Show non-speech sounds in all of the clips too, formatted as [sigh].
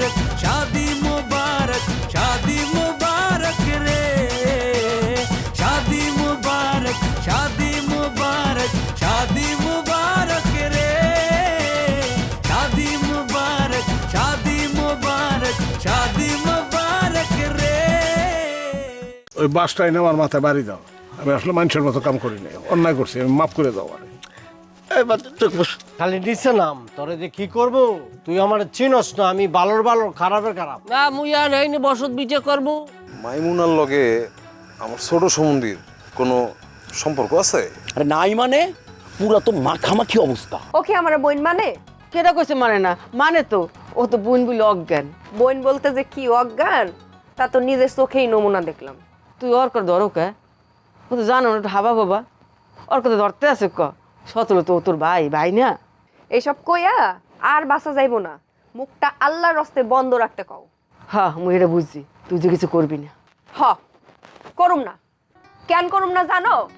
মুবারক শাদি মুবারক শাদি মুবারক রে শাদি মুবারক শাদি মুবারক শাদি মুবারক রে শাদি মুবারক শাদি মুবারক শাদি মুবারক রে ওই বাসটাই নেওয়ার মাথায় বাড়ি দাও। আমি আসলে মানুষের মতো কাম করি নাই। অন্যায় করছি, আমি মাফ করে দাও আরে খালি নিচে নাম তোরে যে কি করব? তুই আমার চিনস না আমি বালোর বালো খারাপের খারাপ। না মুই আর এই বসত বিচে করব। মাইমুনার লগে আমার ছোট সম্বন্ধীর কোনো সম্পর্ক আছে? আরে নাই মানে? পুরা তো মাখামাখি অবস্থা। ওকে আমার বোন মানে? কেটা কইছে মানে না? মানে তো ও তো বোন বলে অজ্ঞান। বোন বলতে যে কি অজ্ঞান তা তো নিজের চোখেই নমুনা দেখলাম। তুই ওর করে ধরো কে? ও তো জানো না হাবা বাবা। ওর কথা ধরতে আছে ক? সতলো তো তোর ভাই ভাই না? এইসব কইয়া আর বাসা যাইবো না। মুখটা আল্লাহর রস্তে বন্ধ রাখতে কও। হ্যাঁ মুই এটা বুঝছি তুই যে কিছু করবি না। হ করুম না। কেন করুম না জানো?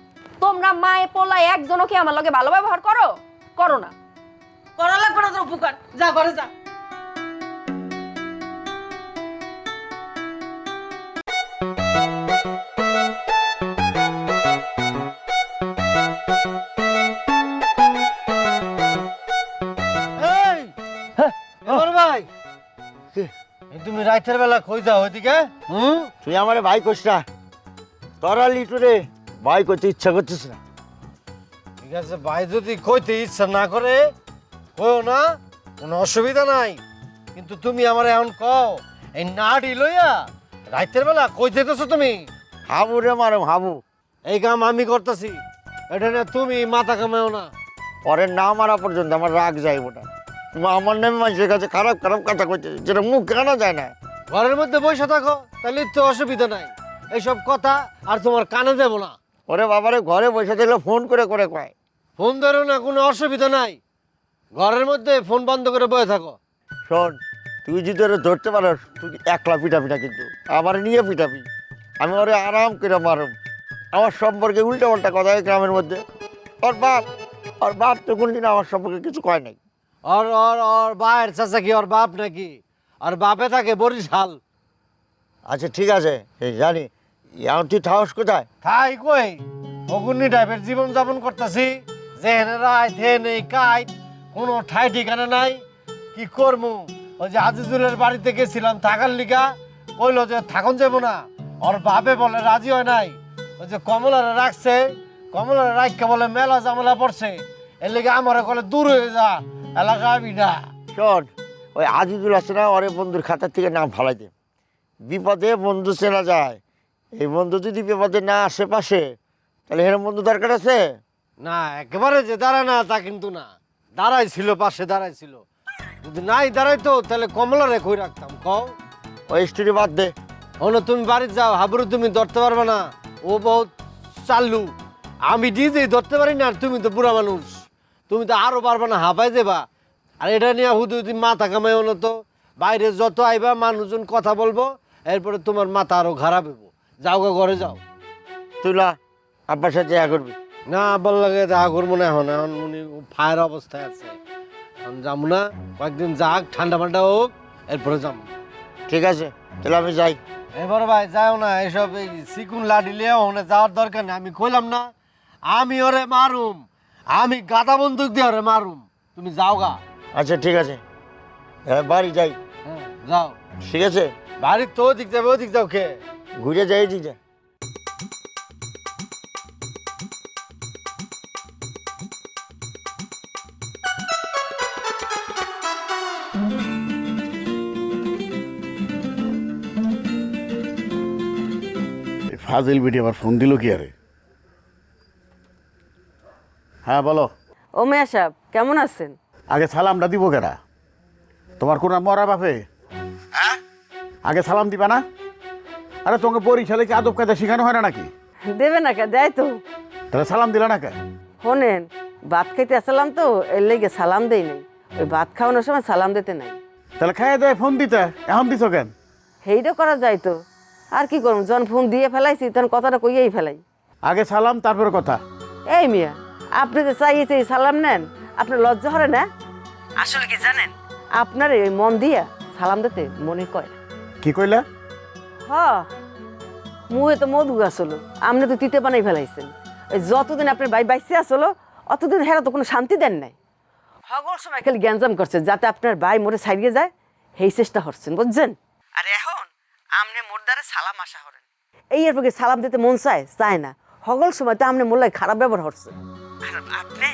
তোমরা মায়ে পোলায় একজনকে কি আমার লগে ভালো ব্যবহার করো? করো না। করা লাগবে না তোর উপকার। যা ঘরে যা। রাতের বেলা কই যাও ওইদিকে হুম? তুই আমার ভাই কইস না। তোরা লিটুরে ভাই করতে ইচ্ছা করছিস না। ঠিক আছে ভাই যদি কইতে ইচ্ছা না করে কইও না কোনো অসুবিধা নাই। কিন্তু তুমি আমার এখন কও এই নাড়ি লইয়া রাতের বেলা কই যেতেছো তুমি? হাবু রে মারো হাবু। এই কাম আমি করতেছি। এটা না তুমি মাথা কামাও না। পরে না মারা পর্যন্ত আমার রাগ যাইব না। আমার নামে মানুষের কাছে খারাপ খারাপ কথা কইতে যেটা মুখ কেনা যায় না। ঘরের মধ্যে বসে থাকো তাহলে তো অসুবিধা নাই। এইসব কথা আর তোমার কানে দেবো না। ওরে বাবারে ঘরে বসে থাকলে ফোন করে করে কয়। ফোন ধরো না কোনো অসুবিধা নাই। ঘরের মধ্যে ফোন বন্ধ করে বসে থাকো। শোন তুই যদি ওরে ধরতে পারস তুই একলা পিটাবি না কিন্তু। আমার নিয়ে পিটাবি। আমি ওরে আরাম করে মারম। আমার সম্পর্কে উল্টা পাল্টা কথা হয় গ্রামের মধ্যে। ওর বাপ ওর বাপ তো কোনদিন আমার সম্পর্কে কিছু কয় নাই। আর আর আর বায়ের চাচা কি ওর বাপ নাকি? আর বাপে থাকে বরিশাল। আচ্ছা ঠিক আছে। এই জানি। এখন তুই থাকস কোথায়? তাই কই? অগুনি টাইপের জীবন যাপন করতেছি। যেহেনে রায় থেনে কাই কোনো ঠাই ঠিকানা নাই। কি করমু? ওই যে আজিজুলের বাড়িতে গেছিলাম থাকার লিগা। কইলো যে থাকুন যাব না। ওর বাপে বলে রাজি হয় নাই। ওই যে কমলারে রাখছে। কমলারে রাখকে বলে মেলা জামেলা পড়ছে। এর লিগে আমার কলে দূর হয়ে যা। এলাকা আমি না। শোন ওই আজিজুল আছে না ওরে বন্ধুর খাতার থেকে নাম ফালাই দে বিপদে বন্ধু চেনা যায়। এই বন্ধু যদি বিপদে না আসে পাশে তাহলে এরকম বন্ধু দরকার আছে? না একেবারে যে দাঁড়ায় না তা কিন্তু না। দাঁড়াই ছিল পাশে দাঁড়াই ছিল। যদি নাই দাঁড়াইতো তাহলে কমলারে কই রাখতাম? কও। ওই স্টোরি বাদ দে। হলো তুমি বাড়িতে যাও হাবুরু তুমি ধরতে পারবে না। ও বহুত চাল্লু। আমি নিজেই ধরতে পারি না আর তুমি তো বুড়া মানুষ। তুমি তো আরও পারবে না হাঁপাই দেবা আর এটা নিয়ে হুদু হুদি মাথা কামাইও না তো। বাইরে যত আইবা মানুষজন কথা বলব এরপরে তোমার মাথা আরও খারাপ হইব। যাও গা ঘরে যাও। না আব্বার সাথে দেখা করবি? না বল লাগে দেখা করব না এখন। এখন উনি ফায়ার অবস্থায় আছে। এখন যাব না। কয়েকদিন যাক ঠান্ডা ফান্ডা হোক এরপরে যাব। ঠিক আছে তাহলে আমি যাই। এবার ভাই যাও না এসব এই সিকুন লাডি লিয়ে ওখানে যাওয়ার দরকার নেই। আমি কইলাম না আমি ওরে মারুম। আমি গাদা বন্দুক দিয়ে ওরে মারুম। তুমি যাও গা। আচ্ছা ঠিক আছে। হ্যাঁ বাড়ি যাই। হ্যাঁ যাও। ঠিক আছে? বাড়ির তো ওদিক যাবে ওদিক যাও কে ঘুরে যাই দিক যা ফাজিল বিটি আবার ফোন দিল কি আরে? হ্যাঁ বলো। ও মেয়া সাহেব কেমন আছেন? আগে সালামটা দিব কেরা তোমার কোন মরা বাপে? হ্যাঁ? আগে সালাম দিবা না? আরে তোমাকে বরিশালে কি আদব কায়দা শেখানো হয় না নাকি? দেবে না কে? দেয় তো। তাহলে সালাম দিলা না কে? শোনেন ভাত খাইতে আসলাম তো এর লেগে সালাম দেই নাই। ওই ভাত খাওয়ানোর সময় সালাম দিতে নাই। তাহলে খাইয়ে দেয় ফোন দিতে। এখন দিছো কেন? সেইটা করা যায় তো। আর কি করুন যখন ফোন দিয়ে ফেলাইছি তখন কথাটা কইয়েই ফেলাই। আগে সালাম তারপরে কথা। এই মিয়া আপনি যে চাইয়েছে এই সালাম নেন আপনার লজ্জা হরে না? আসলে কি জানেন? আপনার এই মন দিয়া সালাম দিতে মনে কয়। কি কইলা? হ মুহে তো মধু আসলো আপনি তো তিতে বানাই ফেলাইছেন। ওই যতদিন আপনার ভাই বাইসে আসলো অতদিন হেরা তো কোনো শান্তি দেন নাই। হগল সময় খালি গ্যাঞ্জাম করছে যাতে আপনার ভাই মোরে ছাড়িয়ে যায় সেই চেষ্টা করছেন বুঝছেন? আর এখন আপনি মোর দ্বারা সালাম আশা করেন। এই এর পক্ষে সালাম দিতে মন চায় চায় না। হগল সময় তো আপনি মোল্লাই খারাপ ব্যবহার আর আপনি?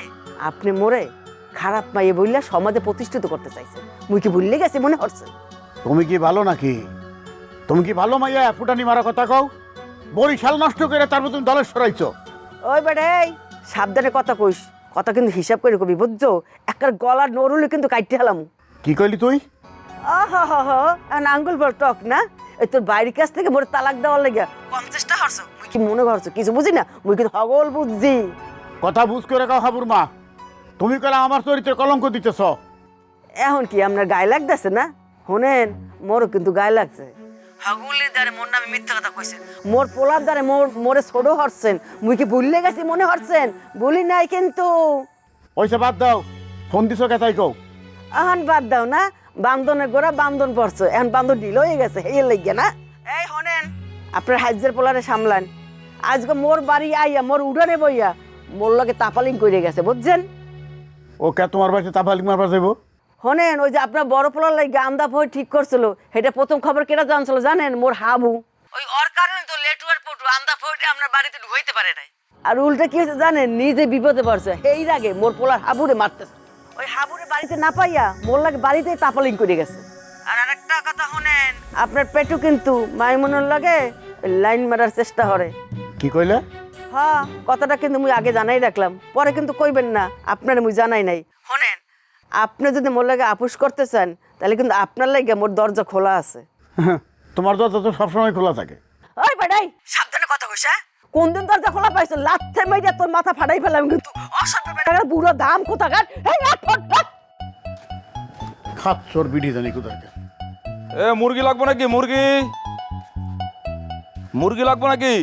আপনি মোরে খারাপ মাইয়ে বললে সমাজে প্রতিষ্ঠিত করতে চাইছে। মুই কি ভুললে গেছি মনে হচ্ছে? তুমি কি ভালো নাকি? তুমি কি ভালো মাইয়া? ফুটানি মারা কথা কও? বরিশাল নষ্ট করে তারপর তুমি দলের সরাইছো। ওই বেড়ে এই সাবধানে কথা কইস। কথা কিন্তু হিসাব করে কবি বুঝছ? একটা গলার নরুলে কিন্তু কাটতে হলাম কি কইলি তুই? আঙ্গুল বল টক না? এই তোর বাড়ির কাছ থেকে মোর তালাক দেওয়ার লেগে পঞ্চাশটা হরছো। মুই কি মনে করছ? কিছু বুঝি না? মুই কিন্তু হগল বুঝছি। কথা বুঝ করে কাও হাবুর মা। তুমি কলে আমার চরিত্রে কলঙ্ক দিতেছ। এখন কি আপনার গায়ে লাগতেছে না? শোনেন মোরও কিন্তু গায়ে লাগছে। হাগুলির দ্বারে মোর নামে মিথ্যা কথা কইছেন। মোর পোলার দ্বারে মোর মোরে ছোট হরছেন। মুই কি ভুললে গেছি মনে হরছেন? বলি নাই কিন্তু। ওইসে বাদ দাও ফোন দিছ কেতাই কও? এখন বাদ দাও না বান্দনের গোড়া বান্দন পড়ছো এখন বান্দন ঢিল হয়ে গেছে এই লাগিয়ে না। এই হনেন আপনার হাজ্যের পোলারে সামলান। আজকে মোর বাড়ি আইয়া মোর উড়ানে বইয়া মোর লগে তাপালিং করে গেছে বুঝছেন? ও কে তোমার বাড়িতে তাফালিক মারবার যাইব? হনেন ওই যে আপনার বড় পোলার লাগে আন্দা ভয় ঠিক করছিল। সেটা প্রথম খবর কেটা জানছিল জানেন? মোর হাবু। ওই ওর কারণে তো লেটুয়ার পটু আন্দা ভয়টা আপনার বাড়িতে ঢুকাইতে পারে নাই। আর উল্টা কি হয়েছে জানেন? নিজে বিপদে পড়ছে। এই আগে মোর পোলার হাবুরে মারতেছে। ওই হাবুরে বাড়িতে না পাইয়া মোর লাগে বাড়িতে তাপালিং করে গেছে। আর আরেকটা কথা শুনেন আপনার পেটু কিন্তু মাইমুনের লাগে লাইন মারার চেষ্টা করে। কি কইলে? হ্যাঁ কথাটা কিন্তু মুই আগে জানাই রাখলাম। পরে কিন্তু কইবেন না আপনার মুই জানাই নাই। শোনেন আপনি যদি মোর লাগে আপুস করতে চান তাহলে কিন্তু আপনার লাগে মোর দরজা খোলা আছে। তোমার দরজা তো সবসময় খোলা থাকে। ওই বেড়াই সাবধানে কথা কইস হ্যাঁ? কোন দিন দরজা খোলা পাইছো? লাথে মাইরা তোর মাথা ফাটাই ফেলাম কিন্তু। অসভ্য বেড়ার বুড়ো দাম কোথাকার? এই রাখ, ফট, ফট। খাত চোর বিড়ি জানি কোথায় এ মুরগি লাগবে নাকি? মুরগি? মুরগি লাগবে নাকি?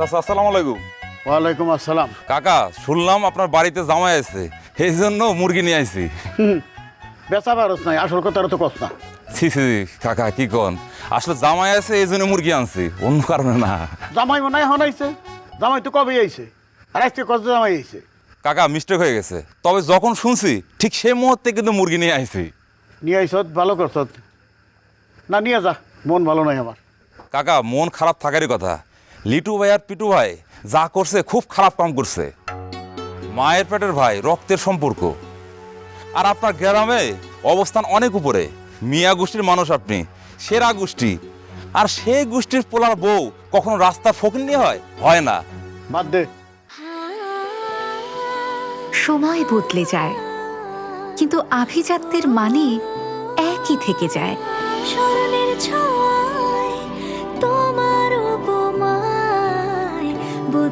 চাচা আসসালামু আলাইকুম। ওয়ালাইকুম আসসালাম। কাকা শুনলাম আপনার বাড়িতে জামাই আছে এই জন্য মুরগি নিয়ে আইছি। বেচা পারস নাই আসল কথা তো কস না। ছি ছি কাকা কি কন? আসলে জামাই আছে এই জন্য মুরগি আনছি অন্য কারণে না। জামাই মনে হয় এখন আইছে। জামাই তো কবে আইছে? আর আজকে কত জামাই আইছে? কাকা মিস্টেক হয়ে গেছে। তবে যখন শুনছি ঠিক সেই মুহূর্তে কিন্তু মুরগি নিয়ে আইছি। নিয়ে আইসত ভালো করছত না নিয়ে যা মন ভালো নাই আমার। কাকা মন খারাপ থাকারই কথা। লিটু ভাই আর পিটু ভাই যা করছে খুব খারাপ কাম করছে। মায়ের পেটের ভাই রক্তের সম্পর্ক। আর আপনার গ্রামে অবস্থান অনেক উপরে। মিয়া গোষ্ঠীর মানুষ আপনি সেরা গোষ্ঠী। আর সেই গোষ্ঠীর পোলার বউ কখনো রাস্তার ফকির নিয়ে হয়? হয় না। বাদ দে। সময় বদলে যায় কিন্তু আভিজাত্যের মানে একই থেকে যায়। স্মরণের ছয়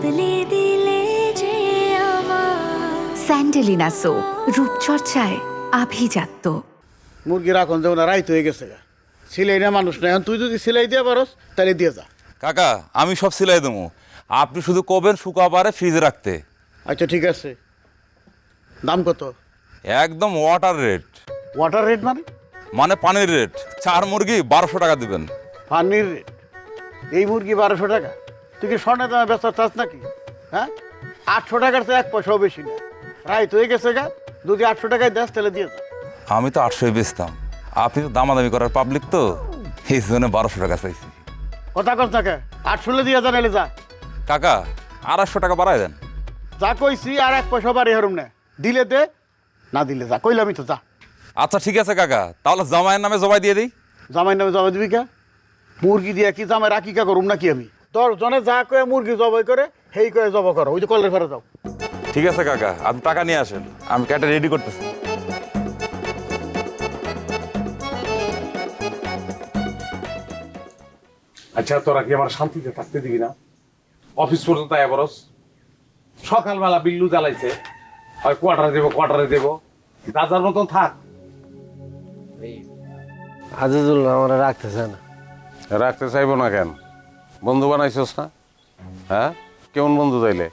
বদলে দিলে যে আমার। স্যান্ডেলিনা সো রূপচর্চায় আভিজাত্য। মুরগি রাখন না রাইত হয়ে গেছে গা। সিলাই না মানুষ না এখন তুই যদি সিলাই দিয়ে পারস তাহলে দিয়ে যা। কাকা আমি সব সিলাই দেবো। আপনি শুধু কবেন শুকাবারে ফ্রিজে রাখতে। আচ্ছা ঠিক আছে। দাম কত? একদম ওয়াটার রেট ওয়াটার রেট মানে? মানে পানির রেট চার মুরগি বারোশো টাকা দিবেন। পানির রেট এই মুরগি বারোশো টাকা? তুই কি স্বর্ণের দামে ব্যস্ত চাস নাকি? হ্যাঁ? আটশো টাকার তো এক পয়সাও বেশি না। রাইত হয়ে গেছে গা যদি আটশো টাকায় দেস তাহলে দিয়ে যা। আমি তো আটশোই বেচতাম। আপনি তো দামাদামি করার পাবলিক তো। এই জন্য বারোশো টাকা চাইছি। কথা কর থাকে আটশোলে দিয়ে যা নাহলে যা। কাকা আড়াইশো টাকা বাড়ায় দেন। যা কইছি আর এক পয়সা বাড়ি হারুম না। দিলে দে না দিলে যা। কইলামই তো যা। আচ্ছা ঠিক আছে কাকা। তাহলে জামাইয়ের নামে জবাই দিয়ে দিই। জামাই নামে জবাই দিবি কে? মুরগি দিয়ে কি জামাই রাখি কা করুম নাকি আমি? দশজনে যা কয়ে মুরগি জবাই করে সেই কয়ে জবা করো। ওই যে কলের ফেরা যাও। ঠিক আছে কাকা আপনি টাকা নিয়ে আসেন। আমি ক্যাটা রেডি করতেছি। আচ্ছা তোরা কি আমার শান্তিতে থাকতে দিবি না? অফিস পর্যন্ত এবারস সকালবেলা বিল্লু জ্বালাইছে। আর কোয়ার্টারে দেবো কোয়ার্টারে দেবো। দাদার মতন থাক। আজিজুল আমার রাখতেছে না। রাখতে চাইব না কেন? বন্ধু বানাইছস না? হ্যাঁ? কেমন বন্ধু তাইলে?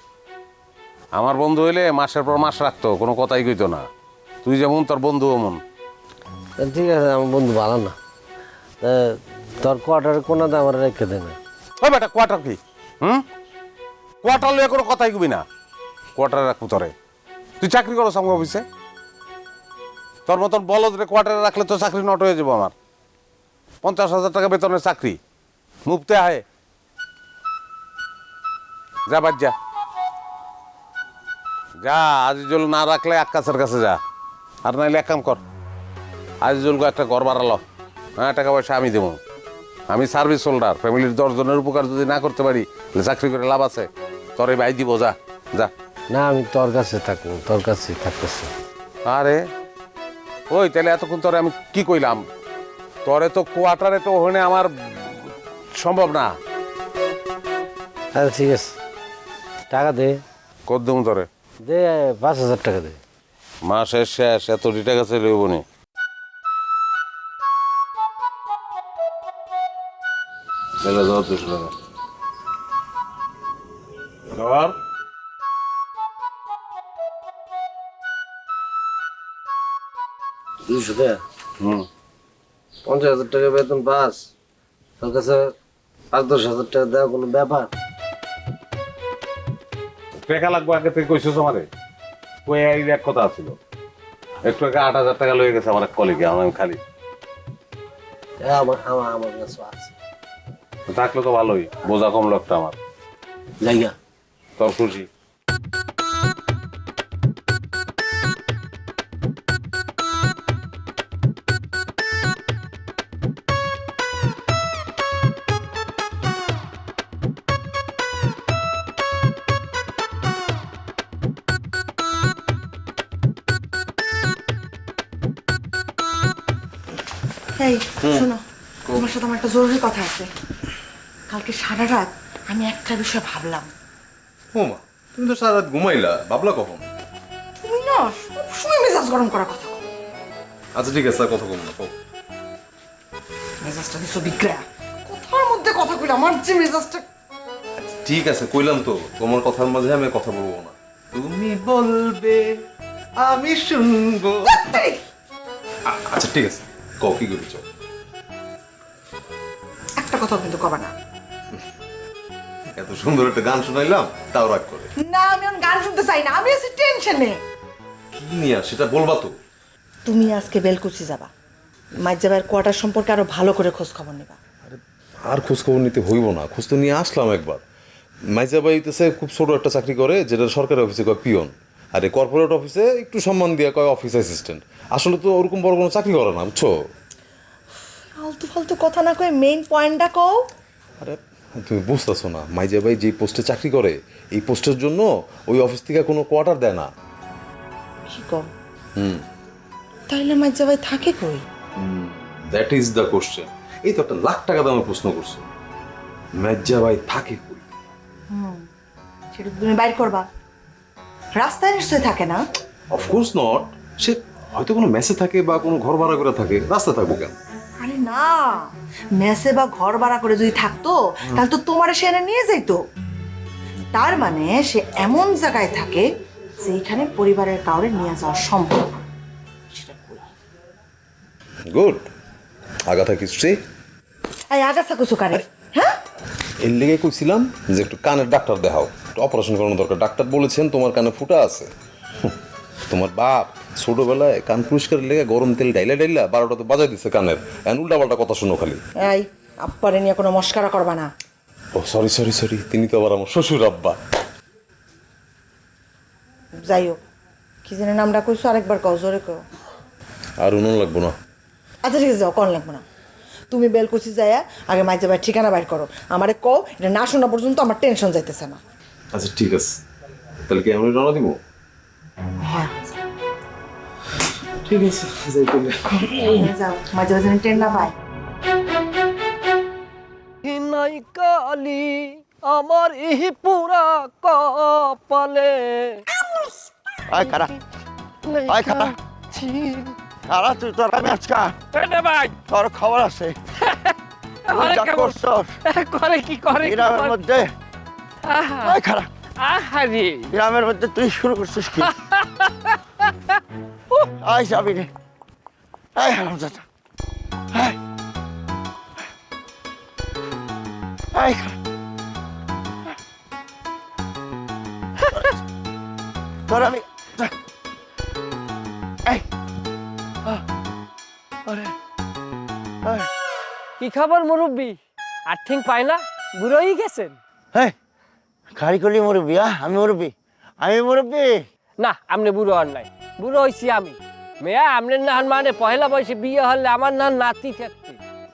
আমার বন্ধু হইলে মাসের পর মাস রাখতো কোনো কথাই কইতো না। তুই যেমন তোর বন্ধু অমন ঠিক আছে আমার বন্ধু ভালো না। তোর কোয়ার্টারে কোনাতে আমার রেখে দে না। ওই বেটা কোয়ার্টার কি? হুম? কোয়ার্টার লইয়া কোনো কথাই কবি না। কোয়ার্টারে রাখব তোরে। তুই চাকরি করো সঙ্গে অফিসে? তোর মতন বলদ রে কোয়ার্টারে রাখলে তো চাকরি নট হয়ে যাব আমার। পঞ্চাশ হাজার টাকা বেতনের চাকরি। মুফতে আয় যা বাদ যা। যা আজিজুল না রাখলে আকাশের কাছে যা। আর নাইলে এক কাম কর আজিজুলকে একটা ঘর বাড়ালো। হ্যাঁ টাকা পয়সা আমি দেবো। আমি সার্ভিস হোল্ডার ফ্যামিলির দশজনের উপকার যদি না করতে পারি তাহলে চাকরি করে লাভ আছে। তোর এই ভাই দিব যা যা। না আমি তোর কাছে থাকব তোর কাছেই থাকতেছি। আরে ওই তাহলে এতক্ষণ তোরে আমি কি কইলাম? তোরে তো কোয়ার্টারে তো ওখানে আমার সম্ভব না। আচ্ছা ঠিক আছে। টাকা দে। কত দেবো তোরে? দে পাঁচ হাজার টাকা দে। মাসের শেষ এত টাকা চলে নি। চলে যাও দুশো টাকা আবার দুশো টাকা? হুম। পঞ্চাশ হাজার টাকা বেতন পাস। তোর কাছে পাঁচ দশ হাজার টাকা দেওয়া কোনো ব্যাপার? টাকা লাগবো আগে থেকে কইছিস আমারে? কই এই এক কথা ছিল একটু আগে আট হাজার টাকা লয়ে গেছে আমার এক কলিগে আমার খালি। আমার আমার আমার কাছে আছে। থাকলে তো ভালোই বোঝা কম লোকটা আমার। জায়গা। তোর খুশি? জরুরি কথা আছে। কালকে সারা রাত আমি একটা বিষয় ভাবলাম। ও মা তুমি তো সারা রাত ঘুমাইলা ভাবলা কখন? তুমি না সবসময় মেজাজ গরম করার কথা বলো। আচ্ছা ঠিক আছে আর কথা কম না কও। মেজাজটা দিছো বিক্রয়া কথার মধ্যে কথা কইলে আমার যে মেজাজটা ঠিক আছে কইলাম তো তোমার কথার মাঝে আমি কথা বলব না। তুমি বলবে আমি শুনব। আ- আচ্ছা ঠিক আছে কও কি করছ একটা কথা কিন্তু কবা না। এত সুন্দর একটা গান শোনাইলাম তাও রাগ করে। না আমি এখন গান শুনতে চাই না আমি আছি টেনশনে কি নিয়ে সেটা বলবা তো। তুমি আজকে বেলকুচি যাবা। মাইজাবের কোয়ার্টার সম্পর্কে আরও ভালো করে খোঁজ খবর নেবা। আর খোঁজ খবর নিতে হইব না খোঁজ তো নিয়ে আসলাম একবার। মাইজাবাই হইতেছে খুব ছোট একটা চাকরি করে যেটা সরকারি অফিসে কয় পিয়ন। আর এই কর্পোরেট অফিসে একটু সম্মান দিয়ে কয় অফিস অ্যাসিস্ট্যান্ট আসলে তো ওরকম বড় কোনো চাকরি করে না বুঝছ? ফালতু ফালতু কথা না কয়ে মেইন পয়েন্টটা কও। আরে তুমি বুঝতেছো না মাইজা ভাই যে পোস্টে চাকরি করে এই পোস্টের জন্য ওই অফিস থেকে কোনো কোয়ার্টার দেয় না। কি কও হুম। তাইলে মাইজাবাই থাকে কই? দ্যাট ইজ দ্য কোশ্চেন এই তো একটা লাখ টাকা দামে প্রশ্ন করছ। মাইজাবাই থাকে কই? সেটা তুমি বাইর করবা। রাস্তায় নিশ্চয়ই থাকে না? অফকোর্স নট সে হয়তো কোনো মেসে থাকে বা কোনো ঘর ভাড়া করে থাকে রাস্তা থাকব কেন? না। মেসে বা ঘর ভাড়া করে যদি থাকতো তাহলে তো তোমার সে এনে নিয়ে যাইতো। তার মানে সে এমন জায়গায় থাকে যেখানে পরিবারের কাউরে নিয়ে যাওয়া সম্ভব? গুড। আগাথা কিস্ট্রি এই আগাছা কুচু কারে? হ্যাঁ? এর লেগে কইছিলাম যে একটু কানের ডাক্তার দেখাও। একটু অপারেশন করানো দরকার। ডাক্তার বলেছেন তোমার কানে ফুটা আছে। তোমার বাপ ছোটবেলায় কান পরিষ্কারের লেগে গরম তেল ডাইলা ডাইলা বারোটাতে বাজাই দিচ্ছে কানের। এখন উল্টা পাল্টা কথা শুনো খালি। এই আপ্পারে নিয়ে কোনো মস্কারা করবা না। ও সরি সরি সরি তিনি তো আবার আমার শ্বশুর আব্বা। যাই হোক কি জানি নামটা কইছো আরেকবার কও জোরে কও। আর উনুন লাগবো না। আচ্ছা ঠিক আছে যাও কন লাগবো না। তুমি বেলকুচি যাইয়া আগে মাইজে ভাই ঠিকানা বাইর করো। আমারে কও এটা না শোনা পর্যন্ত আমার টেনশন যাইতেছে না। আচ্ছা ঠিক আছে। তাহলে কি আমি রওনা দিব? হ্যাঁ। ঠিক আছে যাই করলে যাও। মাঝে মাঝে ট্রেন না পায় নাই কালি আমার ইহি পুরা কপালে। আয় খারা আয় খারা খারা তুই তোর আমি আজকা। ভাই। তোর খবর আছে। করে কি করে? গ্রামের মধ্যে আয় খারা আহারে। গ্রামের মধ্যে তুই শুরু করছিস কি? [laughs] আয় যাবি রে। আয় হারাম দাদা আয়। আয়। তোর আমি কি খবর মুরব্বী? আর্থিং পায় না? বুড়োই গেছেন? হ্যাঁ করলি মুরব্বী আহ আমি মুরব্বী আমি মুরব্বী। না আপনি বুড়ো হন নাই। বুড়ো হয়েছি আমি। মেয়া আপনার না হন মানে পহেলা বয়সে বিয়ে হলে আমার না নাতি থাকতে।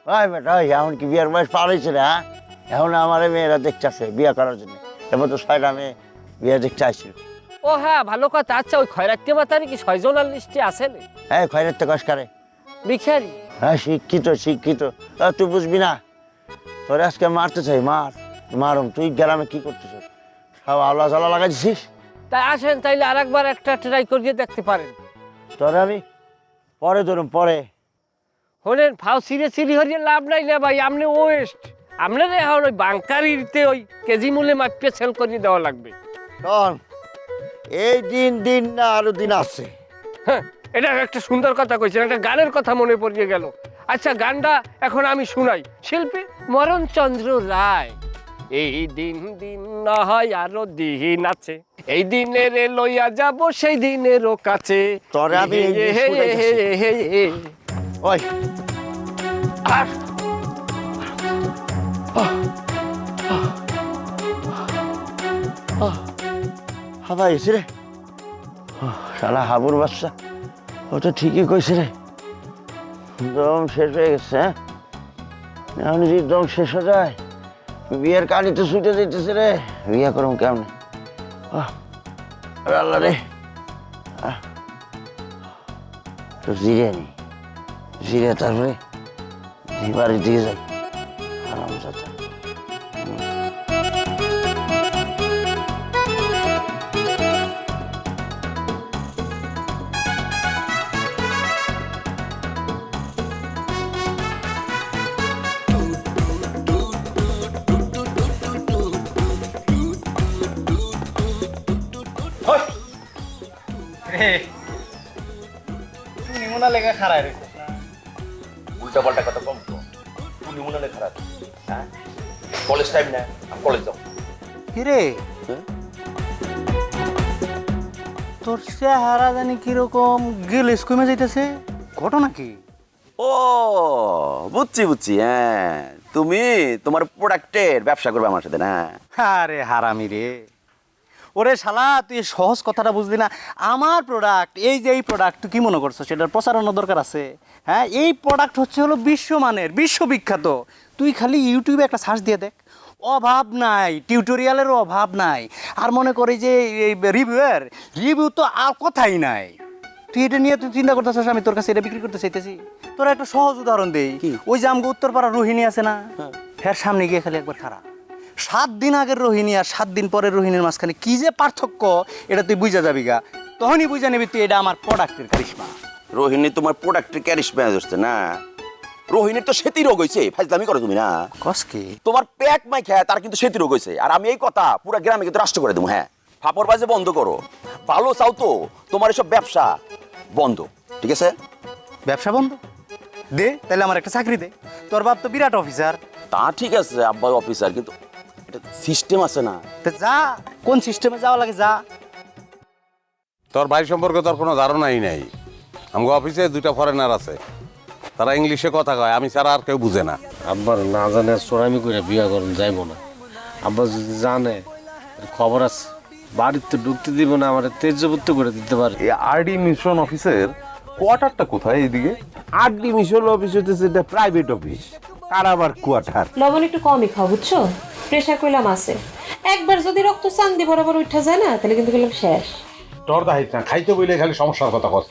ওই বেটা ওই এখন কি বিয়ের বয়স পার হয়েছে না হ্যাঁ? এখন আমার মেয়েরা দেখতেছে বিয়ে করার জন্য। এবার তো ছয়টা মেয়ে বিয়ে দেখতে আসছিল ও হ্যাঁ ভালো কথা। আচ্ছা ওই খয়রাত্তি মাতারি কি ছয়জনের লিস্টে আছে না? হ্যাঁ খয়রের তো কষ করে? ভিখারি। হ্যাঁ শিক্ষিত শিক্ষিত। তুই বুঝবি না তোর আজকে মারতে চাই মার। মারুম তুই গ্রামে কি করতেছ? সব আল্লাহ চালা লাগাইছিস? তাই আসেন তাইলে আর একবার একটা ট্রাই করিয়ে দেখতে পারেন। তোর আমি পরে ধরুন পরে। হলেন ফাও সিরে সিরি হরিয়ে লাভ নাই না ভাই আপনি ওয়েস্ট আপনার এখন ওই বাংকারিতে ওই কেজি মূল্যে মাপিয়ে সেল করিয়ে দেওয়া লাগবে। শোন এই দিন দিন না আরও দিন আছে। হ্যাঁ এটা একটা সুন্দর কথা কইছেন একটা গানের কথা মনে পড়িয়ে গেল। আচ্ছা গানটা এখন আমি শুনাই। শিল্পী মরণচন্দ্র রায়। এই দিন দিন না হয় আরও দিন আছে। এই দিনের লইয়া যাব সেই দিনেরও কাছে। তরে আমি হে, হে, হে, হে, হে। ওই। আর হাবা এসে রে। শালা হাবুর বাচ্চা। ও তো ঠিকই কইছে রে। দম শেষ হয়ে গেছে হ্যাঁ? এখন যদি দম শেষ হয়ে যায় বিয়ের কালি তো ছুটে যেতেছে রে। বিয়ে করুম কেমন? আল্লাহ রে। তো জিরে নি। জিরে তারপরে বাড়ির দিকে যাই। নিমুনা লেগে খারায় রে উল্টা পাল্টা কথা কম তো। তুই নিমুনা খারাপ হ্যাঁ? কলেজ টাইম না কলেজ যাও কিরে? তোর চেহারা জানি কীরকম গেলেস কমে যাইতেছে? ঘটনা কি? ও বুঝছি বুঝছি হ্যাঁ। তুমি তোমার প্রোডাক্টের ব্যবসা করবে আমার সাথে না? আরে হারামি রে। ওরে শালা তুই সহজ কথাটা বুঝলি না। আমার প্রোডাক্ট এই যে এই প্রোডাক্ট তুই কি মনে করছ সেটার প্রচারণা দরকার আছে। হ্যাঁ এই প্রোডাক্ট হচ্ছে হলো বিশ্বমানের বিশ্ববিখ্যাত। তুই খালি ইউটিউবে একটা সার্চ দিয়ে দেখ। অভাব নাই টিউটোরিয়ালেরও অভাব নাই। আর মনে করি যে এই রিভিউয়ের রিভিউ তো আর কথাই নাই। তুই এটা নিয়ে তুই চিন্তা করতেছিস আমি তোর কাছে এটা বিক্রি করতে চাইতেছি। তোরা একটা সহজ উদাহরণ দেই ওই যে আমগো উত্তরপাড়া রোহিণী আছে না? হ্যাঁ। সামনে গিয়ে খালি একবার খারাপ সাত দিন আগের রোহিণী আর সাত দিন পরের রোহিণীর মাঝখানে কি যে পার্থক্য এটা তুই বুঝা যাবি গা। তখনই বুঝে নিবি তুই এটা আমার প্রোডাক্টের কারিশমা রোহিণী তোমার প্রোডাক্টের ক্যারিশমা হচ্ছে না? রোহিণীর তো সেতি রোগ হয়েছে ফাজলামি করো তুমি না? কসকে তোমার পেট মাই খায় তার কিন্তু সেতি রোগ হয়েছে আর আমি এই কথা পুরো গ্রামে কিন্তু রাষ্ট্র করে দেবো হ্যাঁ? ফাপড় বাজে বন্ধ করো। ভালো চাও তো তোমার এসব ব্যবসা বন্ধ ঠিক আছে? ব্যবসা বন্ধ? দে তাহলে আমার একটা চাকরি দে। তোর বাপ তো বিরাট অফিসার তা ঠিক আছে আব্বা অফিসার কিন্তু এটা সিস্টেম আছে না। তা যা কোন সিস্টেমে যাওয়া লাগে যা। তোর ভাই সম্পর্কে তোর কোনো ধারণাই নাই। আমাকে অফিসে দুইটা ফরেনার আছে। তারা ইংলিশে কথা কয় আমি ছাড়া আর কেউ বুঝে না। আব্বার না জানে চোরামি করে বিয়া করুন যাইব না। আব্বা যদি জানে খবর আছে। বাড়িতে ঢুকতে দিব না আমার তেজপুত্র করে দিতে পারে। এই আরডি মিশন অফিসের কোয়ার্টারটা কোথায় এইদিকে? আরডি মিশন অফিস হচ্ছে এটা প্রাইভেট অফিস আর আবার কোয়ার্টার লবণ একটু কমই খাও বুঝছ? প্রেশার কইলাম আছে। একবার যদি রক্ত চান্দি বরাবর উঠা যায় না, তাহলে কিন্তু গেলাম শেষ। তোর দাহিত না, খাইতে বইলে খালি সমস্যার কথা কর